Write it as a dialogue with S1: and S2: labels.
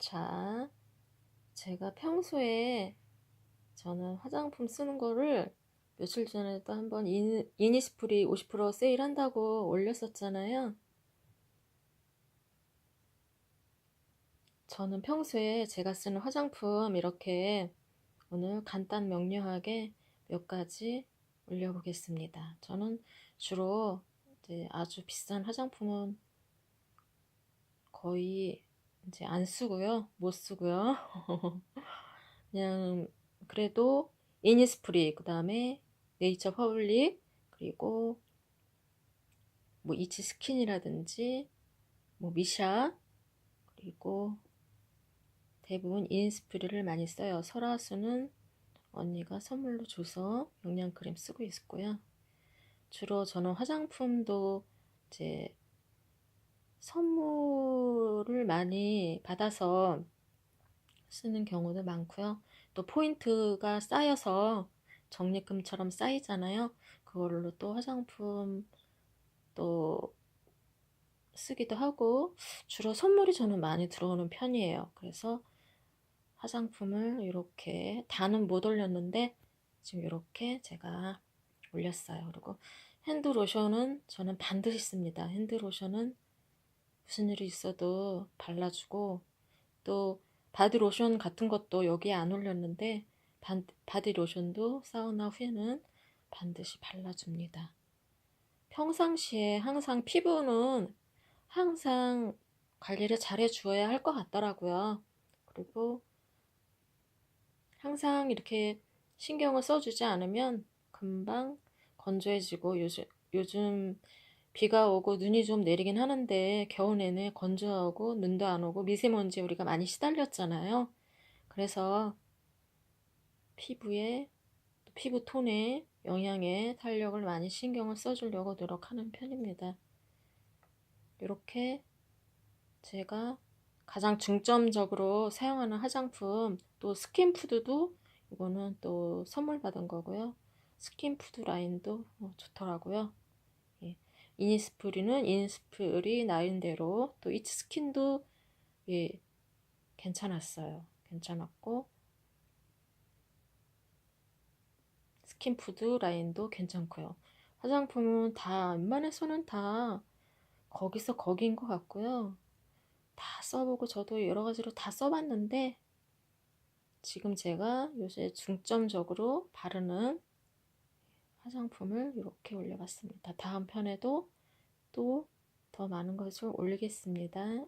S1: 자, 제가 평소에 저는 화장품 쓰는 거를 며칠 전에도 한번 인- 이니스프리 50% 세일한다고 올렸었잖아요. 저는 평소에 제가 쓰는 화장품 이렇게 오늘 간단 명료하게 몇 가지 올려보겠습니다. 저는 주로 아주 비싼 화장품은 거의 이제 안 쓰고요. 못 쓰고요. 그냥 그래도 이니스프리 그다음에 네이처 퍼블릭 그리고 뭐 이치 스킨이라든지 뭐 미샤 그리고 대부분 이니스프리를 많이 써요. 설화수는 언니가 선물로 줘서 영양 크림 쓰고 있고요. 주로 저는 화장품도 이제 선물을 많이 받아서 쓰는 경우도 많고요. 또 포인트가 쌓여서 적립금처럼 쌓이잖아요. 그걸로 또 화장품 또 쓰기도 하고 주로 선물이 저는 많이 들어오는 편이에요. 그래서 화장품을 이렇게 다는 못 올렸는데 지금 이렇게 제가 올렸어요. 그리고 핸드로션은 저는 반드시 씁니다. 핸드로션은 무슨 일이 있어도 발라주고 또 바디로션 같은 것도 여기에 안 올렸는데 반, 바디로션도 사우나 후에는 반드시 발라줍니다. 평상시에 항상 피부는 항상 관리를 잘 해 주어야 할 것 같더라고요. 그리고 항상 이렇게 신경을 써주지 않으면 금방 건조해지고 요즘, 요즘 비가 오고 눈이 좀 내리긴 하는데 겨우 내내 건조하고 눈도 안 오고 미세먼지에 우리가 많이 시달렸잖아요. 그래서 피부에 피부 톤에 영양에 탄력을 많이 신경을 써주려고 노력하는 편입니다. 이렇게 제가 가장 중점적으로 사용하는 화장품 또 스킨푸드도 이거는 또 선물 받은 거고요. 스킨푸드 라인도 어, 좋더라고요. 예. 이니스프리는 이니스프리 나름대로 또 이츠 스킨도 예, 괜찮았어요. 괜찮았고 스킨푸드 라인도 괜찮고요. 화장품은 다 웬만해서는 다 거기서 거기인 것 같고요. 다 써보고 저도 여러 가지로 다 써봤는데 지금 제가 요새 중점적으로 바르는 화장품을 이렇게 올려봤습니다. 다음 편에도 또 더 많은 것을 올리겠습니다.